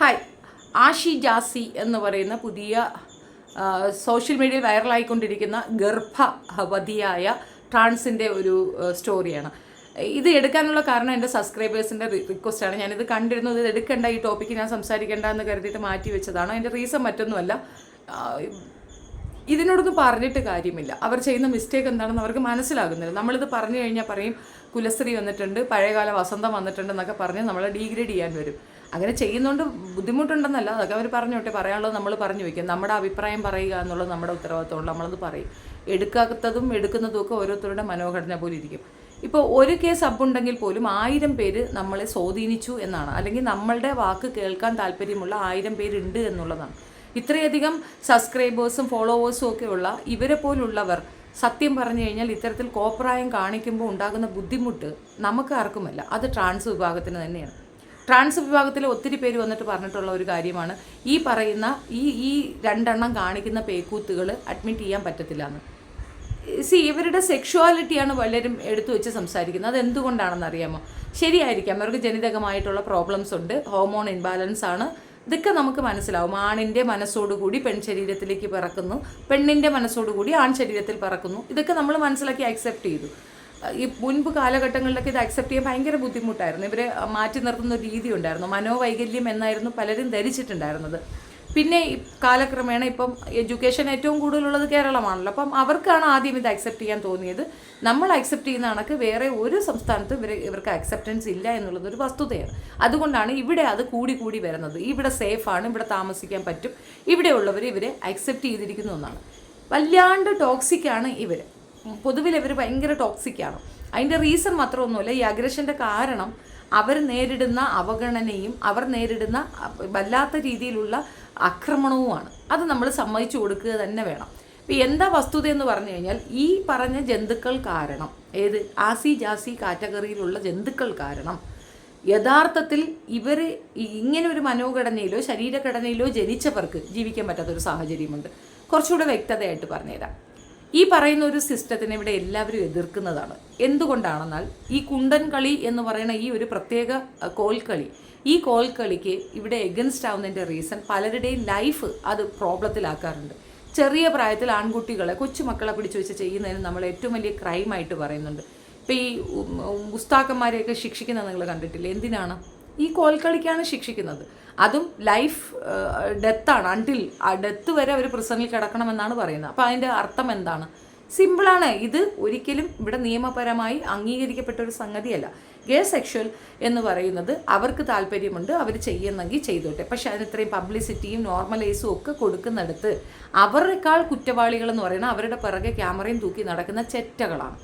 Hi Ashi Jassie എന്ന് പറയുന്ന പുതിയ സോഷ്യൽ മീഡിയയിൽ വൈറലായിക്കൊണ്ടിരിക്കുന്ന ഗർഭവതിയായ ട്രാൻസിന്റെ ഒരു സ്റ്റോറിയാണ് ഇത് എടുക്കാനുള്ള കാരണം എന്റെ സബ്സ്ക്രൈബേഴ്സിന്റെ റിക്വസ്റ്റാണ് ഞാനിത് കണ്ടിരുന്നു ഇത് എടുക്കേണ്ട ഈ ടോപ്പിക്ക് ഞാൻ സംസാരിക്കേണ്ട എന്ന് കരുതിയിട്ട് മാറ്റി വെച്ചതാണ്. അതിന്റെ റീസൺ മറ്റൊന്നുമല്ല. ഇതിനോടൊന്നും പറഞ്ഞിട്ട് കാര്യമില്ല. അവർ ചെയ്യുന്ന മിസ്റ്റേക്ക് എന്താണെന്ന് അവർക്ക് മനസ്സിലാകുന്നില്ല. നമ്മളിത് പറഞ്ഞു കഴിഞ്ഞാൽ പറയും കുലസ്ത്രീ വന്നിട്ടുണ്ട് പഴയകാല വസന്തം വന്നിട്ടുണ്ട് എന്നൊക്കെ പറഞ്ഞ് നമ്മളെ ഡീഗ്രേഡ് ചെയ്യാൻ വരും. അങ്ങനെ ചെയ്യുന്നതുകൊണ്ട് ബുദ്ധിമുട്ടുണ്ടെന്നല്ല അതൊക്കെ അവർ പറഞ്ഞോട്ടെ പറയാനുള്ളത് നമ്മൾ പറഞ്ഞു വയ്ക്കും നമ്മുടെ അഭിപ്രായം പറയുക എന്നുള്ളത് നമ്മുടെ ഉത്തരവാദിത്തമുള്ള നമ്മളത് പറയും. എടുക്കാത്തതും എടുക്കുന്നതും ഒക്കെ ഓരോരുത്തരുടെ മനോഘടന പോലെ ഇരിക്കും. ഇപ്പോൾ ഒരു കേസ് അബുണ്ടെങ്കിൽ പോലും ആയിരം പേര് നമ്മളെ സ്വാധീനിച്ചു എന്നാണ്. അല്ലെങ്കിൽ നമ്മളുടെ വാക്ക് കേൾക്കാൻ താല്പര്യമുള്ള ആയിരം പേരുണ്ട് എന്നുള്ളതാണ്. ഇത്രയധികം സബ്സ്ക്രൈബേഴ്സും ഫോളോവേഴ്സും ഒക്കെ ഉള്ള ഇവരെ പോലുള്ളവർ സത്യം പറഞ്ഞു കഴിഞ്ഞാൽ ഇത്തരത്തിൽ കോപ്രായം കാണിക്കുമ്പോൾ ഉണ്ടാകുന്ന ബുദ്ധിമുട്ട് നമുക്ക് ആർക്കുമല്ല. അത് ട്രാൻസ് വിഭാഗത്തിന് തന്നെയാണ്. ട്രാൻസ് വിഭാഗത്തിൽ ഒത്തിരി പേര് വന്നിട്ട് പറഞ്ഞിട്ടുള്ള ഒരു കാര്യമാണ്. ഈ പറയുന്ന ഈ ഈ രണ്ടെണ്ണം കാണിക്കുന്ന പേക്കൂത്തുകൾ അഡ്മിറ്റ് ചെയ്യാൻ പറ്റത്തില്ല എന്ന് സി ഇവരുടെ സെക്ഷുവാലിറ്റിയാണ് പലരും എടുത്തു വെച്ച് സംസാരിക്കുന്നത്. അത് എന്തുകൊണ്ടാണെന്ന് അറിയാമോ ശരിയായിരിക്കാം. അവർക്ക് ജനിതകമായിട്ടുള്ള പ്രോബ്ലംസ് ഉണ്ട്. ഹോർമോൺ ഇൻബാലൻസ് ആണ്. ഇതൊക്കെ നമുക്ക് മനസ്സിലാവും. ആണിന്റെ മനസ്സോടുകൂടി പെൺ ശരീരത്തിലേക്ക് പിറക്കുന്നു. പെണ്ണിന്റെ മനസ്സോടുകൂടി ആൺ ശരീരത്തിൽ പിറക്കുന്നു. ഇതൊക്കെ നമ്മൾ മനസ്സിലാക്കി അക്സെപ്റ്റ് ചെയ്തു. ഈ മുൻപ് കാലഘട്ടങ്ങളിലൊക്കെ ഇത് അക്സെപ്റ്റ് ചെയ്യാൻ ഭയങ്കര ബുദ്ധിമുട്ടായിരുന്നു. ഇവരെ മാറ്റി നിർത്തുന്ന രീതി ഉണ്ടായിരുന്നു. മനോവൈകല്യം എന്നായിരുന്നു പലരും ധരിച്ചിട്ടുണ്ടായിരുന്നത്. പിന്നെ ഈ കാലക്രമേണ ഇപ്പം എഡ്യൂക്കേഷൻ ഏറ്റവും കൂടുതലുള്ളത് കേരളമാണല്ലോ. അപ്പം അവർക്കാണ് ആദ്യം ഇത് അക്സെപ്റ്റ് ചെയ്യാൻ തോന്നിയത്. നമ്മൾ അക്സെപ്റ്റ് ചെയ്യുന്ന കണക്ക് വേറെ ഒരു സംസ്ഥാനത്തും ഇവർ ഇവർക്ക് അക്സെപ്റ്റൻസ് ഇല്ല എന്നുള്ളത് ഒരു വസ്തുതയാണ്. അതുകൊണ്ടാണ് ഇവിടെ അത് കൂടി കൂടി വരുന്നത്. ഇവിടെ സേഫാണ് ഇവിടെ താമസിക്കാൻ പറ്റും. ഇവിടെയുള്ളവർ ഇവരെ അക്സെപ്റ്റ് ചെയ്തിരിക്കുന്നു എന്നാണ്. വല്ലാണ്ട് ടോക്സിക്കാണ് ഇവർ പൊതുവിൽ ഇവർ ഭയങ്കര ടോക്സിക്കാണ് അതിന്റെ റീസൺ മാത്രമൊന്നുമില്ല ഈ അഗ്രഷന്റെ കാരണം അവർ നേരിടുന്ന അവഗണനയും അവർ നേരിടുന്ന വല്ലാത്ത രീതിയിലുള്ള ആക്രമണവുമാണ്. അത് നമ്മൾ സമ്മതിച്ചു കൊടുക്കുക തന്നെ വേണം. ഇപ്പം എന്താ വസ്തുത എന്ന് പറഞ്ഞു കഴിഞ്ഞാൽ ഈ പറഞ്ഞ ജന്തുക്കൾ കാരണം ഏത് ആസി ജാസി കാറ്റഗറിയിലുള്ള ജന്തുക്കൾ കാരണം യഥാർത്ഥത്തിൽ ഇവർ ഇങ്ങനെ ഒരു മനോഘടനയിലോ ശരീരഘടനയിലോ ജനിച്ചവർക്ക് ജീവിക്കാൻ പറ്റാത്തൊരു സാഹചര്യമുണ്ട്. കുറച്ചുകൂടെ വ്യക്തതയായിട്ട് പറഞ്ഞുതരാം. ഈ പറയുന്ന ഒരു സിസ്റ്റത്തിനെ ഇവിടെ എല്ലാവരും എതിർക്കുന്നതാണ്. എന്തുകൊണ്ടാണെന്നാൽ ഈ കുണ്ടൻ കളി എന്ന് പറയുന്ന ഈ ഒരു പ്രത്യേക കോൽക്കളി ഈ കോൽക്കളിക്ക് ഇവിടെ എഗൻസ്റ്റ് ആവുന്നതിന്റെ റീസൺ പലരുടെയും ലൈഫ് അത് പ്രോബ്ലത്തിലാക്കാറുണ്ട് ചെറിയ പ്രായത്തിൽ ആൺകുട്ടികളെ കൊച്ചുമക്കളെ പിടിച്ചു വെച്ച് ചെയ്യുന്നതിന് നമ്മൾ ഏറ്റവും വലിയ ക്രൈമായിട്ട് പറയുന്നുണ്ട്. ഇപ്പം ഈ ഉസ്താക്കന്മാരെയൊക്കെ ശിക്ഷിക്കുന്നത് നിങ്ങൾ കണ്ടിട്ടില്ല? എന്തിനാണ്? ഈ കോൽക്കളിക്കാണ് ശിക്ഷിക്കുന്നത്. അതും ലൈഫ് ഡെത്താണ്. അണ്ടിൽ ആ ഡെത്ത് വരെ അവർ പ്രിസണിൽ കിടക്കണമെന്നാണ് പറയുന്നത്. അപ്പോൾ അതിന്റെ അർത്ഥം എന്താണ്? സിമ്പിളാണ്. ഇത് ഒരിക്കലും ഇവിടെ നിയമപരമായി അംഗീകരിക്കപ്പെട്ട ഒരു സംഗതിയല്ല. ഗേ സെക്ഷൽ എന്ന് പറയുന്നത് അവർക്ക് താല്പര്യമുണ്ട് അവർ ചെയ്യുന്നെങ്കിൽ ചെയ്തോട്ടെ. പക്ഷേ അതിന് ഇത്രയും പബ്ലിസിറ്റിയും നോർമലൈസും ഒക്കെ കൊടുക്കുന്നിടത്ത് അവരെക്കാൾ കുറ്റവാളികളെന്ന് പറയുന്ന അവരുടെ പിറകെ ക്യാമറയും തൂക്കി നടക്കുന്ന ചെറ്റകളാണ്.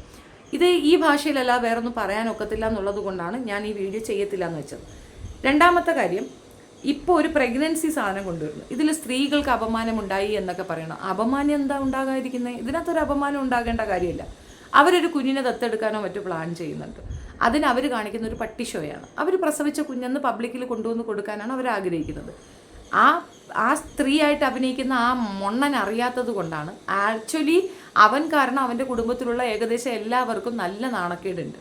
ഇത് ഈ ഭാഷയിലല്ല വേറൊന്നും പറയാനൊക്കത്തില്ല എന്നുള്ളത് കൊണ്ടാണ് ഞാൻ ഈ വീഡിയോ ചെയ്യത്തില്ല എന്ന് വെച്ചത്. രണ്ടാമത്തെ കാര്യം ഇപ്പോൾ ഒരു പ്രഗ്നൻസി സാധനം കൊണ്ടുവരുന്നു. ഇതിൽ സ്ത്രീകൾക്ക് അപമാനം ഉണ്ടായി എന്നൊക്കെ പറയണം. അപമാനം എന്താ ഉണ്ടാകാതിരിക്കുന്നത് ഇതിനകത്തൊരു അപമാനം ഉണ്ടാകേണ്ട കാര്യമില്ല. അവരൊരു കുഞ്ഞിനെ ദത്തെടുക്കാനോ മറ്റോ പ്ലാൻ ചെയ്യുന്നുണ്ട്. അതിന് അവർ കാണിക്കുന്ന ഒരു പട്ടിഷോയാണ് അവർ പ്രസവിച്ച കുഞ്ഞെന്ന് പബ്ലിക്കിൽ കൊണ്ടുവന്ന് കൊടുക്കാനാണ് അവർ ആഗ്രഹിക്കുന്നത്. ആ ആ സ്ത്രീയായിട്ട് അഭിനയിക്കുന്ന ആ മൊണ്ണൻ അറിയാത്തത് കൊണ്ടാണ് ആക്ച്വലി അവൻ കാരണം അവന്റെ കുടുംബത്തിലുള്ള ഏകദേശം എല്ലാവർക്കും നല്ല നാണക്കേടുണ്ട്.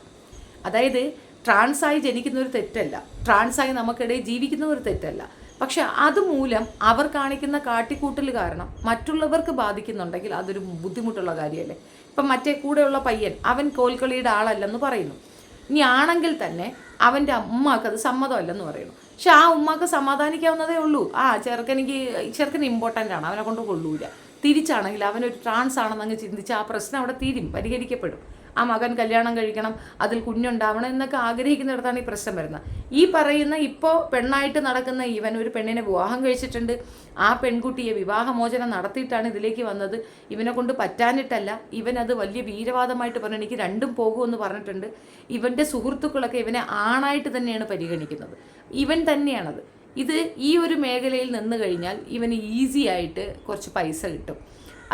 അതായത് ട്രാൻസായി ജനിക്കുന്ന ഒരു തെറ്റല്ല. ട്രാൻസായി നമുക്കിടയിൽ ജീവിക്കുന്ന ഒരു തെറ്റല്ല. പക്ഷെ അതുമൂലം അവർ കാണിക്കുന്ന കാട്ടിക്കൂട്ടൽ കാരണം മറ്റുള്ളവർക്ക് ബാധിക്കുന്നുണ്ടെങ്കിൽ അതൊരു ബുദ്ധിമുട്ടുള്ള കാര്യമല്ലേ? ഇപ്പം മറ്റേ കൂടെയുള്ള പയ്യൻ അവൻ കോൽക്കളിയുടെ ആളല്ലെന്ന് പറയുന്നു. ഇനി ആണെങ്കിൽ തന്നെ അവന്റെ അമ്മയ്ക്ക് അത് സമ്മതമല്ലെന്ന് പറയുന്നു. പക്ഷെ ആ ഉമ്മക്ക് സമാധാനിക്കാവുന്നതേ ഉള്ളൂ. ആ ചെറുക്കനിക്ക് ചെറുക്കന് ഇമ്പോർട്ടന്റ് ആണ് അവനെ കൊണ്ട് കൊള്ളൂല. തിരിച്ചാണെങ്കിൽ അവനൊരു ട്രാൻസ് ആണെന്നങ്ങ് ചിന്തിച്ച് ആ പ്രശ്നം അവിടെ തീരും പരിഹരിക്കപ്പെടും. ആ മകൻ കല്യാണം കഴിക്കണം അതിൽ കുഞ്ഞുണ്ടാവണം എന്നൊക്കെ ആഗ്രഹിക്കുന്നിടത്താണ് ഈ പ്രശ്നം വരുന്നത്. ഈ പറയുന്ന ഇപ്പോൾ പെണ്ണായിട്ട് നടക്കുന്ന ഇവൻ ഒരു പെണ്ണിനെ വിവാഹം കഴിച്ചിട്ടുണ്ട്. ആ പെൺകുട്ടിയെ വിവാഹമോചനം നടത്തിയിട്ടാണ് ഇതിലേക്ക് വന്നത്. ഇവനെ കൊണ്ട് പറ്റാനിട്ടല്ല ഇവൻ അത് വലിയ വീരവാദമായിട്ട് പറഞ്ഞു എനിക്ക് രണ്ടും പോകുമെന്ന് പറഞ്ഞിട്ടുണ്ട്. ഇവന്റെ സുഹൃത്തുക്കളൊക്കെ ഇവനെ ആണായിട്ട് തന്നെയാണ് പരിഗണിക്കുന്നത്. ഇവൻ തന്നെയാണത്. ഇത് ഈ ഒരു മേഖലയിൽ നിന്ന് കഴിഞ്ഞാൽ ഇവന് ഈസി ആയിട്ട് കുറച്ച് പൈസ കിട്ടും.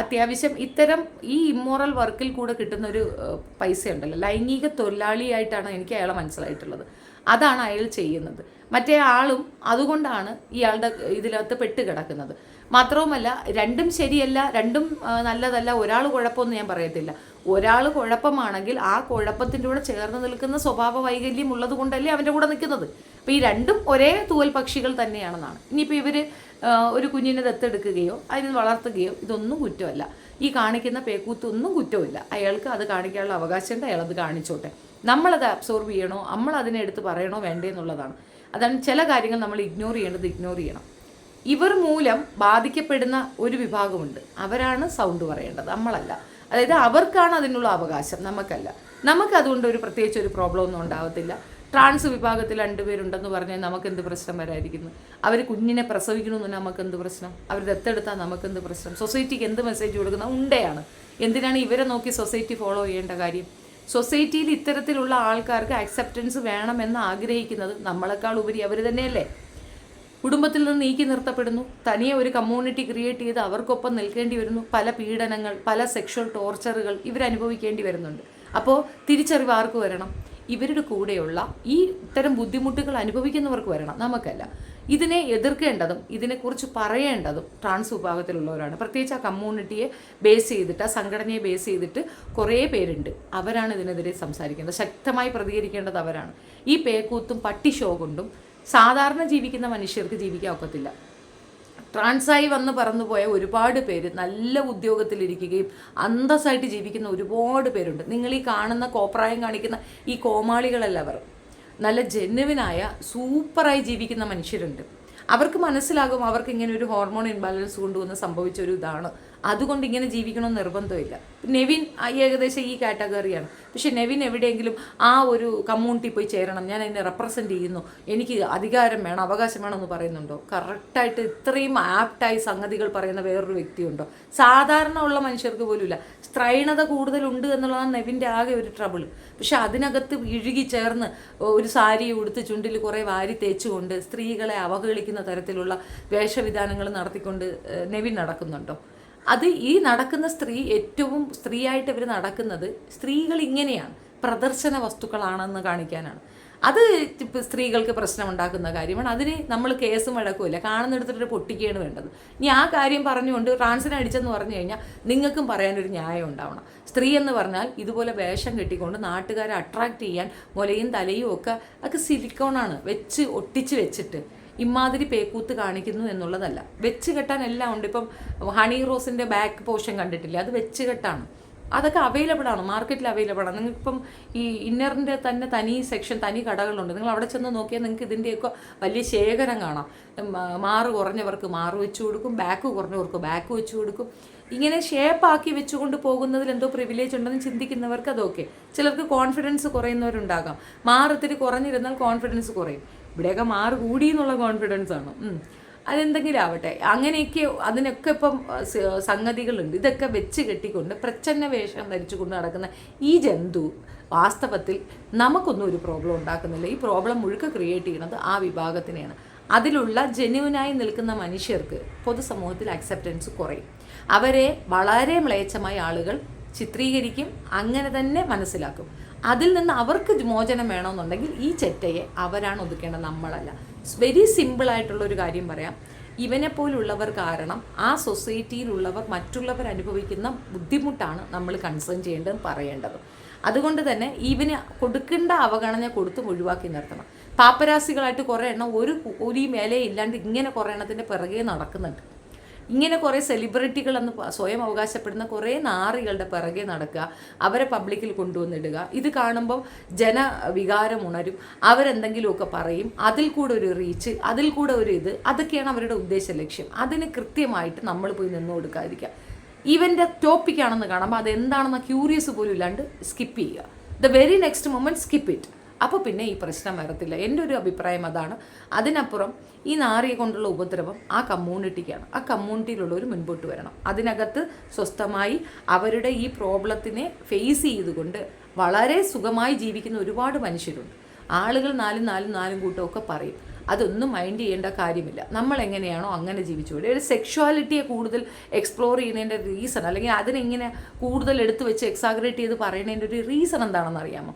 അത്യാവശ്യം ഇത്തരം ഈ ഇമ്മോറൽ വർക്കിൽ കൂടെ കിട്ടുന്ന ഒരു ഏഹ്, പൈസ ഉണ്ടല്ലോ ലൈംഗിക തൊഴിലാളിയായിട്ടാണ് എനിക്ക് അയാളെ മനസ്സിലായിട്ടുള്ളത്. അതാണ് അയാൾ ചെയ്യുന്നത്. മറ്റേ ആളും അതുകൊണ്ടാണ് ഇയാളുടെ ഇതിനകത്ത് പെട്ട് കിടക്കുന്നത്. മാത്രവുമല്ല രണ്ടും ശരിയല്ല രണ്ടും നല്ലതല്ല ഒരാൾ കുഴപ്പമൊന്നും ഞാൻ പറയത്തില്ല. ഒരാൾ കുഴപ്പമാണെങ്കിൽ ആ കുഴപ്പത്തിന്റെ കൂടെ ചേർന്ന് നിൽക്കുന്ന സ്വഭാവ വൈകല്യം ഉള്ളത് കൊണ്ടല്ലേ അവന്റെ കൂടെ നിൽക്കുന്നത്. അപ്പോൾ ഈ രണ്ടും ഒരേ തൂവൽ പക്ഷികൾ തന്നെയാണെന്നാണ്. ഇനിയിപ്പോൾ ഇവർ ഒരു കുഞ്ഞിനെ ദത്തെടുക്കുകയോ അതിന് വളർത്തുകയോ ഇതൊന്നും കുറ്റമല്ല. ഈ കാണിക്കുന്ന പേക്കൂത്തൊന്നും കുറ്റമില്ല അയാൾക്ക് അത് കാണിക്കാനുള്ള അവകാശമുണ്ട് അയാൾ അത് കാണിച്ചോട്ടെ. നമ്മളത് അബ്സോർബ് ചെയ്യണോ നമ്മൾ അതിനെ എടുത്ത് പറയണോ വേണ്ടേ എന്നുള്ളതാണ് അതാണ് ചില കാര്യങ്ങൾ നമ്മൾ ഇഗ്നോർ ചെയ്യേണ്ടത് ഇഗ്നോർ ചെയ്യണം. ഇവർ മൂലം ബാധിക്കപ്പെടുന്ന ഒരു വിഭാഗമുണ്ട്. അവരാണ് സൗണ്ട് പറയേണ്ടത് നമ്മളല്ല. അതായത് അവർക്കാണ് അതിനുള്ള അവകാശം നമുക്കല്ല. നമുക്ക് അതുകൊണ്ട് ഒരു പ്രത്യേകിച്ച് ഒരു പ്രോബ്ലം ഒന്നും ഉണ്ടാവത്തില്ല. ട്രാൻസ് വിഭാഗത്തിൽ രണ്ടുപേരുണ്ടെന്ന് പറഞ്ഞാൽ നമുക്ക് എന്ത് പ്രശ്നം വരായിരിക്കുന്നു അവർ കുഞ്ഞിനെ പ്രസവിക്കണമെന്ന് നമുക്ക് എന്ത് പ്രശ്നം? അവർ ദത്തെടുത്താൽ നമുക്ക് എന്ത് പ്രശ്നം? സൊസൈറ്റിക്ക് എന്ത് മെസ്സേജ് കൊടുക്കുന്ന? ഉണ്ടയാണ്. എന്തിനാണ് ഇവരെ നോക്കി സൊസൈറ്റി ഫോളോ ചെയ്യേണ്ട കാര്യം? സൊസൈറ്റിയിൽ ഇത്തരത്തിലുള്ള ആൾക്കാർക്ക് അക്സെപ്റ്റൻസ് വേണമെന്ന് ആഗ്രഹിക്കുന്നത് നമ്മളെക്കാൾ ഉപരി അവർ തന്നെയല്ലേ? കുടുംബത്തിൽ നിന്ന് നീക്കി നിർത്തപ്പെടുന്നു. തനിയെ ഒരു കമ്മ്യൂണിറ്റി ക്രിയേറ്റ് ചെയ്ത് അവർക്കൊപ്പം നിൽക്കേണ്ടി വരുന്നു. പല പീഡനങ്ങൾ പല സെക്ഷൽ ടോർച്ചറുകൾ ഇവരനുഭവിക്കേണ്ടി വരുന്നുണ്ട്. അപ്പോൾ തിരിച്ചറിവ് ആർക്ക് വരണം? ഇവരുടെ കൂടെയുള്ള ഈ ഇത്തരം ബുദ്ധിമുട്ടുകൾ അനുഭവിക്കുന്നവർക്ക് വരണം. നമുക്കല്ല. ഇതിനെ എതിർക്കേണ്ടതും ഇതിനെക്കുറിച്ച് പറയേണ്ടതും ട്രാൻസ് വിഭാഗത്തിലുള്ളവരാണ്. പ്രത്യേകിച്ച് ആ കമ്മ്യൂണിറ്റിയെ ബേസ് ചെയ്തിട്ട് ആ സംഘടനയെ ബേസ് ചെയ്തിട്ട് കുറേ പേരുണ്ട്. അവരാണ് ഇതിനെതിരെ സംസാരിക്കേണ്ടത് ശക്തമായി പ്രതികരിക്കേണ്ടത് അവരാണ്. ഈ പേക്കൂത്തും പട്ടി ഷോ കൊണ്ടും സാധാരണ ജീവിക്കുന്ന മനുഷ്യർക്ക് ജീവിക്കാൻ ഒക്കത്തില്ല. ട്രാൻസായി വന്ന് പറന്നുപോയ ഒരുപാട് പേര് നല്ല ഉദ്യോഗത്തിലിരിക്കുകയും അന്തസ്സായിട്ട് ജീവിക്കുന്ന ഒരുപാട് പേരുണ്ട്. നിങ്ങൾ ഈ കാണുന്ന കോപ്രായം കാണിക്കുന്ന ഈ കോമാളികളല്ല അവർ നല്ല ജെന്യുവിനായ സൂപ്പറായി ജീവിക്കുന്ന മനുഷ്യരുണ്ട്. അവർക്ക് മനസ്സിലാകും അവർക്ക് ഇങ്ങനെ ഒരു ഹോർമോൺ ഇൻബാലൻസ് കൊണ്ടുവന്ന് സംഭവിച്ച ഒരു ഇതാണ് അതുകൊണ്ട് ഇങ്ങനെ ജീവിക്കണമെന്ന് നിർബന്ധമില്ല. നെവിൻ ഏകദേശം ഈ കാറ്റഗറിയാണ്. പക്ഷെ നെവിൻ എവിടെയെങ്കിലും ആ ഒരു കമ്മ്യൂണിറ്റി പോയി ചേരണം. ഞാൻ അതിനെ റെപ്രസെന്റ് ചെയ്യുന്നു. എനിക്ക് അധികാരം വേണം അവകാശം വേണം എന്ന് പറയുന്നുണ്ടോ? കറക്റ്റായിട്ട് ഇത്രയും ആപ്റ്റായി സംഗതികൾ പറയുന്ന വേറൊരു വ്യക്തിയുണ്ടോ? സാധാരണ ഉള്ള മനുഷ്യർക്ക് പോലുമില്ല. സ്ത്രൈണത കൂടുതലുണ്ട് എന്നുള്ളതാണ് നെവിന്റെ ആകെ ഒരു ട്രബിൾ. പക്ഷെ അതിനകത്ത് ഇഴുകി ചേർന്ന് ഒരു സാരി ഉടുത്ത് ചുണ്ടിൽ കുറേ വാരി തേച്ചുകൊണ്ട് സ്ത്രീകളെ അവഹേളിക്കുന്ന തരത്തിലുള്ള വേഷവിധാനങ്ങൾ നടത്തിക്കൊണ്ട് നെവിൻ നടക്കുന്നുണ്ടോ? അത് ഈ നടക്കുന്ന സ്ത്രീ ഏറ്റവും സ്ത്രീയായിട്ട് ഇവർ നടക്കുന്നത് സ്ത്രീകൾ ഇങ്ങനെയാണ്. പ്രദർശന വസ്തുക്കളാണെന്ന് കാണിക്കാനാണ്. അത് സ്ത്രീകൾക്ക് പ്രശ്നമുണ്ടാക്കുന്ന കാര്യമാണ്. അതിന് നമ്മൾ കേസും വഴക്കുമില്ല കാണുന്നിടത്തൊരു പൊട്ടിക്കുകയാണ് വേണ്ടത്. ഇനി ആ കാര്യം പറഞ്ഞുകൊണ്ട് ട്രാൻസിനെ അടിച്ചെന്ന് പറഞ്ഞു കഴിഞ്ഞാൽ നിങ്ങൾക്കും പറയാനൊരു ന്യായം ഉണ്ടാവണം. സ്ത്രീ എന്ന് പറഞ്ഞാൽ ഇതുപോലെ വേഷം കെട്ടിക്കൊണ്ട് നാട്ടുകാരെ അട്രാക്റ്റ് ചെയ്യാൻ മുലയും തലയും ഒക്കെ അതൊക്കെ സിലിക്കോണാണ് വെച്ച് ഒട്ടിച്ച് വെച്ചിട്ട് ഇമാതിരി പേക്കൂത്ത് കാണിക്കുന്നു എന്നുള്ളതല്ല. വെച്ച് കെട്ടാൻ എല്ലാം ഉണ്ട്. ഇപ്പം ഹണി റോസിന്റെ ബാക്ക് പോർഷൻ കണ്ടിട്ടില്ലേ? അത് വെച്ച് കെട്ടാണ്. അതൊക്കെ അവൈലബിൾ ആണ്. മാർക്കറ്റിൽ അവൈലബിൾ ആണ്. നിങ്ങൾക്കിപ്പം ഈ ഇന്നറിന്റെ തന്നെ തനി സെക്ഷൻ തനി കടകളുണ്ട്. നിങ്ങൾ അവിടെ ചെന്ന് നോക്കിയാൽ നിങ്ങൾക്ക് ഇതിന്റെയൊക്കെ വലിയ ശേഖരം കാണാം. മാറ് കുറഞ്ഞവർക്ക് മാറ് വെച്ച് കൊടുക്കും. ബാക്ക് കുറഞ്ഞവർക്ക് ബാക്ക് വെച്ച് കൊടുക്കും. ഇങ്ങനെ ഷേപ്പാക്കി വെച്ചുകൊണ്ട് പോകുന്നതിൽ എന്തോ പ്രിവിലേജ് ഉണ്ടെന്ന് ചിന്തിക്കുന്നവർക്ക് അതൊക്കെ. ചിലർക്ക് കോൺഫിഡൻസ് കുറയുന്നവരുണ്ടാകാം. മാറത്തിരി കുറഞ്ഞിരുന്നാൽ കോൺഫിഡൻസ് കുറയും. ഇവിടെയൊക്കെ മാറി കൂടി എന്നുള്ള കോൺഫിഡൻസ് ആണ്. അതെന്തെങ്കിലും ആവട്ടെ. അങ്ങനെയൊക്കെ അതിനൊക്കെ ഇപ്പം സംഗതികളുണ്ട്. ഇതൊക്കെ വെച്ച് കെട്ടിക്കൊണ്ട് പ്രച്ഛന്ന വേഷം ധരിച്ചുകൊണ്ട് നടക്കുന്ന ഈ ജന്തു വാസ്തവത്തിൽ നമുക്കൊന്നും ഒരു പ്രോബ്ലം ഉണ്ടാക്കുന്നില്ല. ഈ പ്രോബ്ലം മുഴുക്ക ക്രിയേറ്റ് ചെയ്യുന്നത് ആ വിഭാഗത്തിനെയാണ്. അതിലുള്ള ജെന്യുവനായി നിൽക്കുന്ന മനുഷ്യർക്ക് പൊതുസമൂഹത്തിൽ അക്സെപ്റ്റൻസ് കുറയും. അവരെ വളരെ മ്ലേച്ഛമായ ആളുകൾ ചിത്രീകരിക്കും അങ്ങനെ തന്നെ മനസ്സിലാക്കും. അതിൽ നിന്ന് അവർക്ക് മോചനം വേണമെന്നുണ്ടെങ്കിൽ ഈ ചെറ്റയെ അവരാണ് ഒതുക്കേണ്ടത് നമ്മളല്ല. വെരി ഒരു കാര്യം പറയാം. ഇവനെ പോലുള്ളവർ കാരണം ആ സൊസൈറ്റിയിലുള്ളവർ മറ്റുള്ളവർ അനുഭവിക്കുന്ന ബുദ്ധിമുട്ടാണ് നമ്മൾ കൺസേൺ ചെയ്യേണ്ടതും പറയേണ്ടത്. അതുകൊണ്ട് തന്നെ ഇവന് കൊടുക്കേണ്ട അവഗണന കൊടുത്തും ഒഴിവാക്കി നിർത്തണം. പാപ്പരാസികളായിട്ട് കുറേ എണ്ണം ഒരു ഒരു മേലയില്ലാണ്ട് ഇങ്ങനെ കുറേ എണ്ണത്തിന്റെ പിറകെ നടക്കുന്നുണ്ട്. ഇങ്ങനെ കുറേ സെലിബ്രിറ്റികൾ എന്ന് സ്വയം അവകാശപ്പെടുന്ന കുറേ നാറികളുടെ പിറകെ നടക്കുക അവരെ പബ്ലിക്കിൽ കൊണ്ടുവന്നിടുക. ഇത് കാണുമ്പോൾ ജനവികാരം ഉണരും. അവരെന്തെങ്കിലുമൊക്കെ പറയും. അതിൽ കൂടെ ഒരു റീച്ച് അതിൽ കൂടെ ഒരു ഇത്. അതൊക്കെയാണ് അവരുടെ ഉദ്ദേശ ലക്ഷ്യം. അതിന് കൃത്യമായിട്ട് നമ്മൾ പോയി നിന്ന് കൊടുക്കാതിരിക്കുക. ഇവന്റെ ടോപ്പിക്കാണെന്ന് കാണുമ്പോൾ അതെന്താണെന്ന ക്യൂരിയസ് പോലും ഇല്ലാണ്ട് സ്കിപ്പ് ചെയ്യുക. The very next moment skip it അപ്പോൾ പിന്നെ ഈ പ്രശ്നം വരത്തില്ല. എന്റെ ഒരു അഭിപ്രായം അതാണ്. അതിനപ്പുറം ഈ നാറിയെ കൊണ്ടുള്ള ഉപദ്രവം ആ കമ്മ്യൂണിറ്റിക്കാണ്. ആ കമ്മ്യൂണിറ്റിയിലുള്ളവർ മുൻപോട്ട് വരണം. അതിനകത്ത് സ്വസ്ഥമായി അവരുടെ ഈ പ്രോബ്ലത്തിനെ ഫേസ് ചെയ്തുകൊണ്ട് വളരെ സുഖമായി ജീവിക്കുന്ന ഒരുപാട് മനുഷ്യരുണ്ട്. ആളുകൾ നാലും നാലും നാലും കൂട്ടമൊക്കെ പറയും. അതൊന്നും മൈൻഡ് ചെയ്യേണ്ട കാര്യമില്ല. നമ്മൾ എങ്ങനെയാണോ അങ്ങനെ ജീവിച്ചു പോലെ ഒരു സെക്ഷുവാലിറ്റിയെ കൂടുതൽ എക്സ്പ്ലോർ ചെയ്യുന്നതിന്റെ റീസൺ അല്ലെങ്കിൽ അതിനെങ്ങനെ കൂടുതൽ എടുത്തു വെച്ച് എക്സാഗ്രേറ്റ് ചെയ്ത് പറയുന്നതിന്റെ ഒരു റീസൺ എന്താണെന്ന് അറിയാമോ?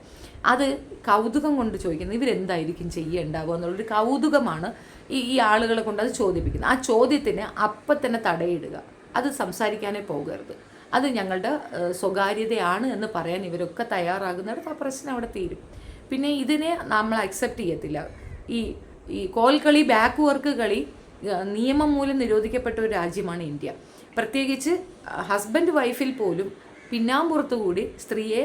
അത് കൗതുകം കൊണ്ട് ചോദിക്കുന്നത് ഇവരെന്തായിരിക്കും ചെയ്യേണ്ടാവുക എന്നുള്ളൊരു കൗതുകമാണ് ഈ ഈ ആളുകളെ കൊണ്ട് അത് ചോദിപ്പിക്കുന്നത്. ആ ചോദ്യത്തിന് അപ്പം തന്നെ തടയിടുക. അത് സംസാരിക്കാനേ പോകരുത്. അത് ഞങ്ങളുടെ സ്വകാര്യതയാണ് എന്ന് പറയാൻ ഇവരൊക്കെ തയ്യാറാകുന്നിടത്ത് ആ പ്രശ്നം അവിടെ തീരും. പിന്നെ ഇതിനെ നമ്മൾ അക്സെപ്റ്റ് ചെയ്യത്തില്ല. ഈ ഈ കോൽ കളി ബാക്ക് വർക്ക് കളി നിയമം മൂലം നിരോധിക്കപ്പെട്ട ഒരു രാജ്യമാണ് ഇന്ത്യ. പ്രത്യേകിച്ച് ഹസ്ബൻഡ് വൈഫിൽ പോലും പിന്നാമ്പുറത്തു കൂടി സ്ത്രീയെ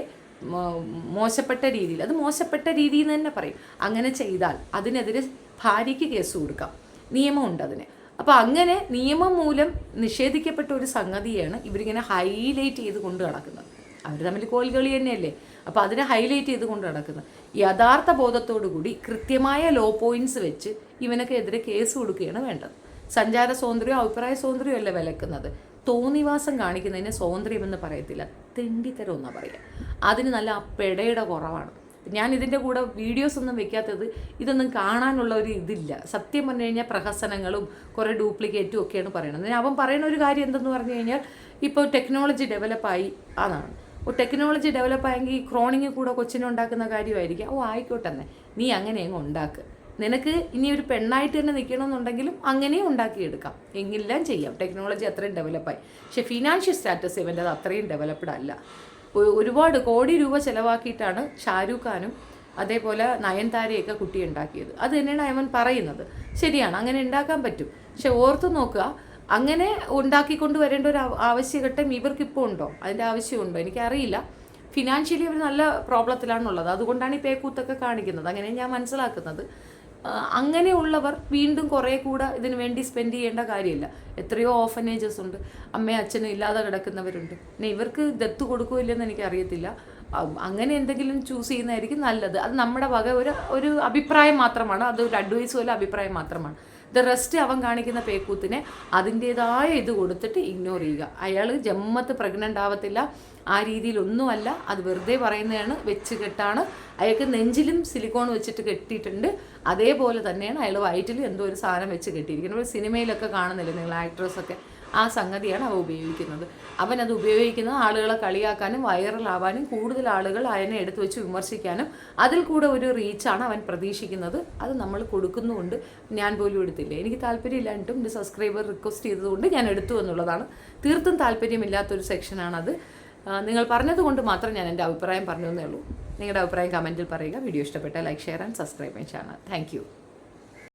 മോശപ്പെട്ട രീതിയിൽ അത് മോശപ്പെട്ട രീതിയിൽ നിന്ന് തന്നെ പറയും. അങ്ങനെ ചെയ്താൽ അതിനെതിരെ ഭാര്യയ്ക്ക് കേസ് കൊടുക്കാം. നിയമമുണ്ട് അതിന്. അപ്പോൾ അങ്ങനെ നിയമം മൂലം നിഷേധിക്കപ്പെട്ട ഒരു സംഗതിയാണ് ഇവരിങ്ങനെ ഹൈലൈറ്റ് ചെയ്ത് കൊണ്ട് നടക്കുന്നത്. അവർ തമ്മിൽ കോൽകളി തന്നെയല്ലേ? അപ്പോൾ അതിനെ ഹൈലൈറ്റ് ചെയ്ത് കൊണ്ട് നടക്കുന്നത്. യഥാർത്ഥ ബോധത്തോടു കൂടി കൃത്യമായ ലോ പോയിന്റ്സ് വെച്ച് ഇവനൊക്കെ എതിരെ കേസ് കൊടുക്കുകയാണ് വേണ്ടത്. സഞ്ചാര സ്വാതന്ത്ര്യം അഭിപ്രായ സ്വാതന്ത്ര്യം അല്ല വിലക്കുന്നത്? തോന്നിവാസം കാണിക്കുന്നതിന് സ്വാതന്ത്ര്യമെന്ന് പറയത്തില്ല. തെണ്ടിത്തരം എന്നാ പറയുക അതിന് നല്ല ആ പെടയുടെ കുറവാണ്. ഞാൻ ഇതിന്റെ കൂടെ വീഡിയോസ് ഒന്നും വെക്കാത്തത് ഇതൊന്നും കാണാനുള്ള ഒരു ഇതില്ല. സത്യം പറഞ്ഞു കഴിഞ്ഞാൽ പ്രഹസനങ്ങളും കുറേ ഡ്യൂപ്ലിക്കേറ്റും ഒക്കെയാണ് പറയുന്നത് അവൻ പറയുന്ന ഒരു കാര്യം എന്തെന്ന് പറഞ്ഞു കഴിഞ്ഞാൽ ഇപ്പോൾ ടെക്നോളജി ഡെവലപ്പായി അതാണ്. ഓ ടെക്നോളജി ഡെവലപ്പായെങ്കിൽ ഈ ക്രോണിങ് കൂടെ കൊച്ചിനെ ഉണ്ടാക്കുന്ന കാര്യമായിരിക്കും. ഓ ആയിക്കോട്ടെ നീ അങ്ങനെ അങ്ങ് ഉണ്ടാക്ക്. നിനക്ക് ഇനി ഒരു പെണ്ണായിട്ട് തന്നെ നിൽക്കണമെന്നുണ്ടെങ്കിലും അങ്ങനെയും ഉണ്ടാക്കിയെടുക്കാം. എങ്കിലും ചെയ്യാം. ടെക്നോളജി അത്രയും ഡെവലപ്പായി പക്ഷേ ഫിനാൻഷ്യൽ സ്റ്റാറ്റസ് ഇവന്റെ അത് അത്രയും ഡെവലപ്ഡ് അല്ല. ഒരുപാട് കോടി രൂപ ചിലവാക്കിയിട്ടാണ് ഷാരൂഖ് ഖാനും അതേപോലെ നയൻതാരയൊക്കെ കുട്ടി ഉണ്ടാക്കിയത്. അത് തന്നെയാണ് അവൻ പറയുന്നത്. ശരിയാണ് അങ്ങനെ ഉണ്ടാക്കാൻ പറ്റും. പക്ഷെ ഓർത്ത് നോക്കുക അങ്ങനെ ഉണ്ടാക്കിക്കൊണ്ട് വരേണ്ട ഒരു ആവ- ആവശ്യഘട്ടം ഇവർക്കിപ്പോൾ ഉണ്ടോ? അതിന്റെ ആവശ്യമുണ്ടോ? എനിക്കറിയില്ല. ഫിനാൻഷ്യലി അവർ നല്ല പ്രോബ്ലത്തിലാണുള്ളത് അതുകൊണ്ടാണ് ഈ പേക്കൂത്തൊക്കെ കാണിക്കുന്നത്. അങ്ങനെ ഞാൻ മനസ്സിലാക്കുന്നത്. അങ്ങനെയുള്ളവർ വീണ്ടും കുറേ കൂടെ ഇതിനു വേണ്ടി സ്പെൻഡ് ചെയ്യേണ്ട കാര്യമില്ല. എത്രയോ ഓഫനേജസ് ഉണ്ട്. അമ്മയും അച്ഛനും ഇല്ലാതെ കിടക്കുന്നവരുണ്ട്. പിന്നെ ഇവർക്ക് ദത്ത് കൊടുക്കുമില്ലെന്ന് എനിക്കറിയത്തില്ല. അങ്ങനെ എന്തെങ്കിലും ചൂസ് ചെയ്യുന്നതായിരിക്കും നല്ലത്. അത് നമ്മുടെ വക ഒരു ഒരു അഭിപ്രായം മാത്രമാണ്. അത് ഒരു അഡ്വൈസ് പോലെ അഭിപ്രായം മാത്രമാണ്. ദ റെസ്റ്റ് അവൻ കാണിക്കുന്ന പേക്കൂത്തിനെ അതിന്റേതായ ഇത് കൊടുത്തിട്ട് ഇഗ്നോർ ചെയ്യുക. അയാൾ ജമ്മത്ത് പ്രഗ്നന്റ് ആവത്തില്ല. ആ രീതിയിലൊന്നുമല്ല. അത് വെറുതെ പറയുന്നതാണ്. വെച്ച് കെട്ടാണ്. അയാൾക്ക് നെഞ്ചിലും സിലിക്കോൺ വെച്ചിട്ട് കെട്ടിയിട്ടുണ്ട്. അതേപോലെ തന്നെയാണ് അയാൾ വയറ്റിലും എന്തോ ഒരു സാധനം വെച്ച് കെട്ടിയിരിക്കുന്നത്. സിനിമയിലൊക്കെ കാണുന്നില്ല നിങ്ങൾ ആക്ട്രസൊക്കെ ആ സംഗതിയാണ് അവ ഉപയോഗിക്കുന്നത്. അവൻ അത് ഉപയോഗിക്കുന്നത് ആളുകളെ കളിയാക്കാനും വൈറലാവാനും കൂടുതൽ ആളുകൾ അതിനെ എടുത്തു വെച്ച് വിമർശിക്കാനും അതിൽ കൂടെ ഒരു റീച്ചാണ് അവൻ പ്രതീക്ഷിക്കുന്നത്. അത് നമ്മൾ കൊടുക്കുന്നുമുണ്ട്. ഞാൻ പോലും എടുത്തില്ല. എനിക്ക് താല്പര്യമില്ലാണ്ടും എന്റെ സബ്സ്ക്രൈബർ റിക്വസ്റ്റ് ചെയ്തതുകൊണ്ട് ഞാൻ എടുത്തു എന്നുള്ളതാണ്. തീർത്തും താല്പര്യമില്ലാത്തൊരു സെക്ഷനാണത്. നിങ്ങൾ പറഞ്ഞതുകൊണ്ട് മാത്രം ഞാൻ എന്റെ അഭിപ്രായം പറഞ്ഞു എന്നേ ഉള്ളൂ. നിങ്ങളുടെ അഭിപ്രായം കമന്റിൽ പറയുക. വീഡിയോ ഇഷ്ടപ്പെട്ടാൽ ലൈക്ക് ഷെയർ ആൻഡ് സബ്സ്ക്രൈബ് ചെയ്യാൻ ചാനൽ. താങ്ക്